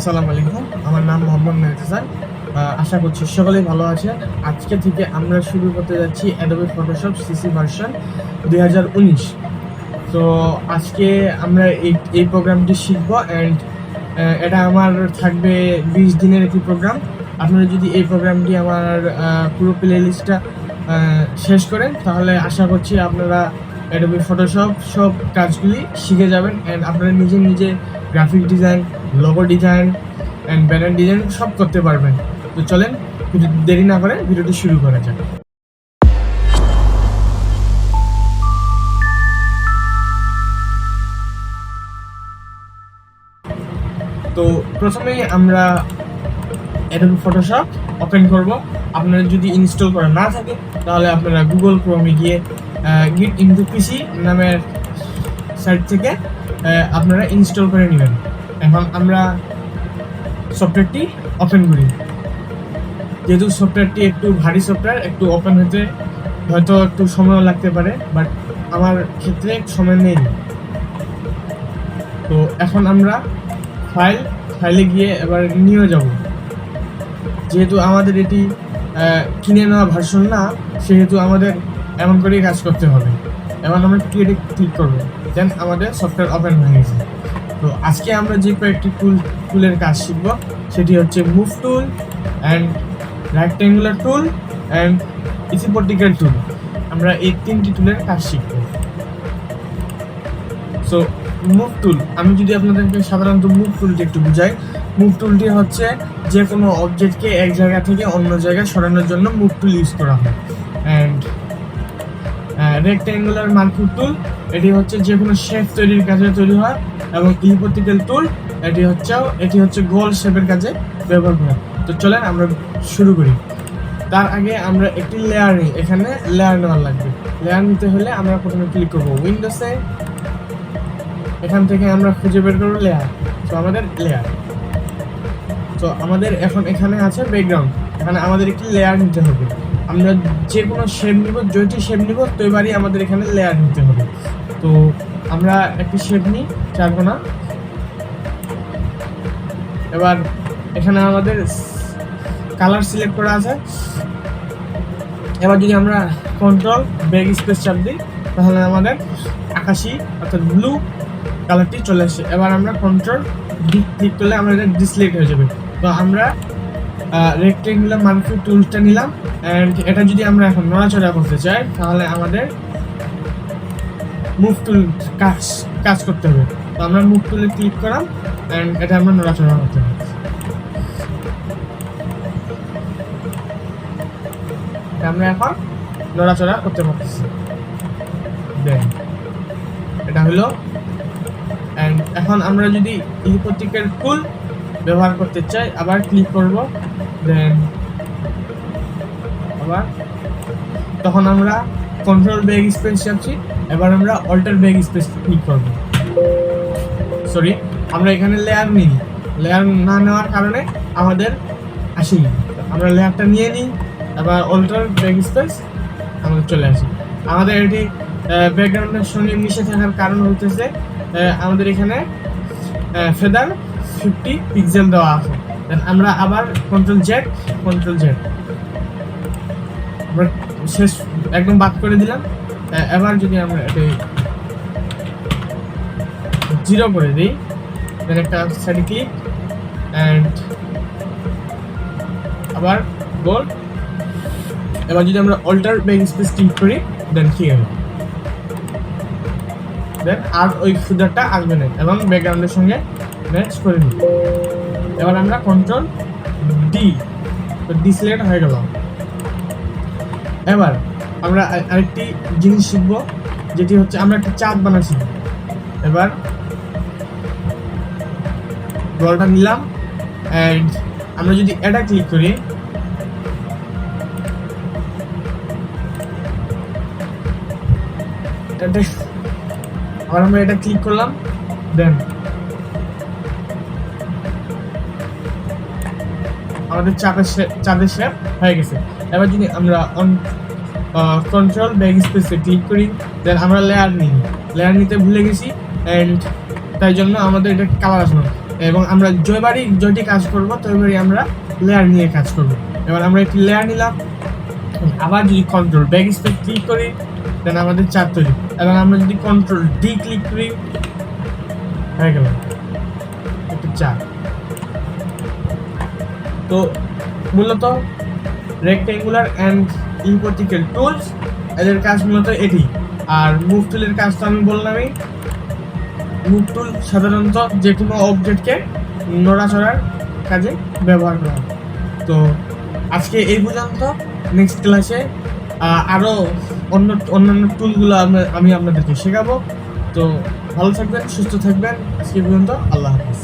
আসসালামু আলাইকুম। আমার নাম মোহাম্মদ মেহতাজান। আশা করছি সকলেই ভালো আছেন। আজকে থেকে আমরা শুরু করতে যাচ্ছি অ্যাডোবি ফটোশপ সিসি ভার্সন দুই হাজার উনিশ। তো আজকে আমরা এই এই প্রোগ্রামটি শিখব অ্যান্ড এটা আমার থাকবে বিশ দিনের একটি প্রোগ্রাম আপনারা যদি এই প্রোগ্রামটি আমার পুরো প্লে লিস্টটা শেষ করেন, তাহলে আশা করছি আপনারা অ্যাডোবি ফটোশপ সব কাজগুলি শিখে যাবেন অ্যান্ড আপনারা নিজে নিজে graphic design logo design and banner design সব করতে পারবেন। তো চলেন ভিডিও দেরি না করে ভিডিওটি শুরু করা যাক। তো প্রথমেই আমরা অ্যাডোবি ফটোশপ ওপেন করব। আপনারা যদি ইনস্টল করা না থাকে, তাহলে আপনারা গুগল ক্রোমে গিয়ে গিট ইনটু পিসি নামের সাইট থেকে আপনারা ইনস্টল করে নেবেন। এখন আমরা সফটওয়্যারটি ওপেন করি। যেহেতু সফটওয়্যারটি একটু ভারী সফটওয়্যার একটু ওপেন হতে হয়তো একটু সময় লাগতে পারে বাট আমার ক্ষেত্রে সময় নেই। তো এখন আমরা ফাইল ফাইলে গিয়ে এবার নিয়ে যাব। যেহেতু আমাদের এটি কিনে নেওয়া ভার্সন না, সেহেতু আমাদের এমন করেই কাজ করতে হবে। এবার আমরা ক্রিয়েটে ক্লিক করব? দেন আমাদের সফটওয়্যার ওপেন হয়ে গেছে। তো আজকে আমরা যে কয়েকটি টুল টুলের কাজ শিখব, সেটি হচ্ছে move tool and rectangular tool and elliptical tool আমরা এই তিনটি টুলের কাজ শিখব। সো মুভ টুল আমি যদি আপনাদেরকে সাধারণত মুভ টুলটি একটু বুঝাই মুভ টুলটি হচ্ছে যে কোনো অবজেক্টকে এক জায়গা থেকে অন্য জায়গায় সরানোর জন্য মুভ টুল ইউজ করা হয়। অ্যান্ড রেক্ট্যাঙ্গুলার মার্কুর টুল এটি হচ্ছে যে কোনো শেপ তৈরির কাজে তৈরি হয়, এবং ইলিপটিক্যাল টুল এটি হচ্ছে এটি হচ্ছে গোল শেপের কাজে ব্যবহার করা। তো চলেন আমরা শুরু করি। তার আগে আমরা একটি লেয়ার এখানে লেয়ার নেওয়ার লাগবে। লেয়ার নিতে হলে আমরা প্রথমে ক্লিক করব উইন্ডোসে এখান থেকে আমরা খুঁজে বের করব লেয়ার তো আমাদের লেয়ার তো আমাদের এখন এখানে আছে ব্যাকগ্রাউন্ড এখানে আমাদের একটি লেয়ার নিতে হবে। আমরা যে কোনো শেপ নিব যেটি শেপ নিব এবারই আমাদের এখানে লেয়ার নিতে হবে। তো আমরা একটি শেপ নিই চারকোনা এবার এখানে আমাদের কালার সিলেক্ট করা আছে। এবার যদি আমরা কন্ট্রোল ব্যাগ স্পেস চাপ দিই, তাহলে আমাদের আকাশি অর্থাৎ ব্লু কালারটি চলে আসে। এবার আমরা কন্ট্রোল ক্লিক করলে আমাদের ডিসলেট হয়ে যাবে। তো আমরা রেক্টেঙ্গুলার মার্কি টুলসটা নিলাম। অ্যান্ড এটা যদি আমরা এখন নড়াচড়া করতে চাই, তাহলে আমাদের মুভ টুল কাজ কাজ করতে হবে। তো আমরা মুভ টুলে ক্লিক করাম অ্যান্ড এটা আমরা নড়াচড়া করতে হবে আমরা এখন নড়াচড়া করতে পারতেছি। এটা হলো অ্যান্ড এখন আমরা যদি ইলিপটিক্যাল টুল ব্যবহার করতে চাই, আবার ক্লিক করব দেন আবার তখন আমরা কন্ট্রোল ব্যাগ স্পেস যাচ্ছি এবার আমরা অল্টার ব্যাগ স্পেস ক্লিক করব। সরি আমরা এখানে লেয়ার নিই। লেয়ার না নেওয়ার কারণে আমাদের আসেনি। আমরা লেয়ারটা নিয়ে নিই, আবার অল্টার ব্যাগ স্পেস আমাদের চলে আসি। আমাদের এটি ব্যাকগ্রাউন্ডের সঙ্গে মিশে থাকার কারণ হতেছে আমাদের এখানে ফেদার ফিফটি পিক্সেল দেওয়া আছে। দেন আমরা আবার কন্ট্রোল জেড কন্ট্রোল জেড আমরা শেষ, একদম বাদ করে দিলাম। এবার যদি আমরা এটি জিরো করে দিই দেন একটা সাইডে ক্লিক অ্যান্ড আবার গোল এবার যদি আমরা অল্টার ব্যাক স্পেস ক্লিক করি দেন ঠিক আছে দেন আর ওই ফুদারটা আসবে না, এবং ব্যাকগ্রাউন্ডের সঙ্গে ম্যাচ করে নিই এবার আমরা কন্ট্রোল ডি তো ডিসলেট হয়ে গেল। এবার আমরা আরেকটি জিনিস শিখব, যেটি হচ্ছে আমরা একটা চাঁদ বানাচ্ছি। এবার বলটা নিলাম অ্যান্ড আমরা যদি এটা ক্লিক করি আবার আমরা এটা ক্লিক করলাম দেন আমাদের চাঁদের চাঁদের শেপ হয়ে গেছে। এবার যদি আমরা অন কন্ট্রোল ব্যাগ স্পেসে ক্লিক করি দেন আমরা লেয়ার নিই। লেয়ার নিতে ভুলে গেছি অ্যান্ড তাই জন্য আমাদের এটা কালার আসবে এবং আমরা জয়বারই জয়টি কাজ করব তৈবারই আমরা লেয়ার নিয়ে কাজ করব। এবার আমরা একটি লেয়ার নিলাম। আবার যদি কন্ট্রোল ব্যাক স্পেস ক্লিক করি দেন আমাদের চার তৈরি। এবং আমরা যদি কন্ট্রোল ডি ক্লিক করি, হয়ে গেল। একটা চার তো মূলত রেক্টেঙ্গুলার অ্যান্ড ইম্পোর্টিক্যাল টুলস এদের কাজ মূলত এটি। আর মুভ টুলের কাজ তো আমি বললামই মুভ টুল সাধারণত যে কোনো অবজেক্টকে নড়াচড়ার কাজে ব্যবহার করা তো আজকে এই পর্যন্ত নেক্সট ক্লাসে আরও অন্য, অন্যান্য টুলগুলো আমি আপনাদেরকে শেখাবো। তো ভালো থাকবেন, সুস্থ থাকবেন। আজকে পর্যন্ত আল্লাহ হাফিজ।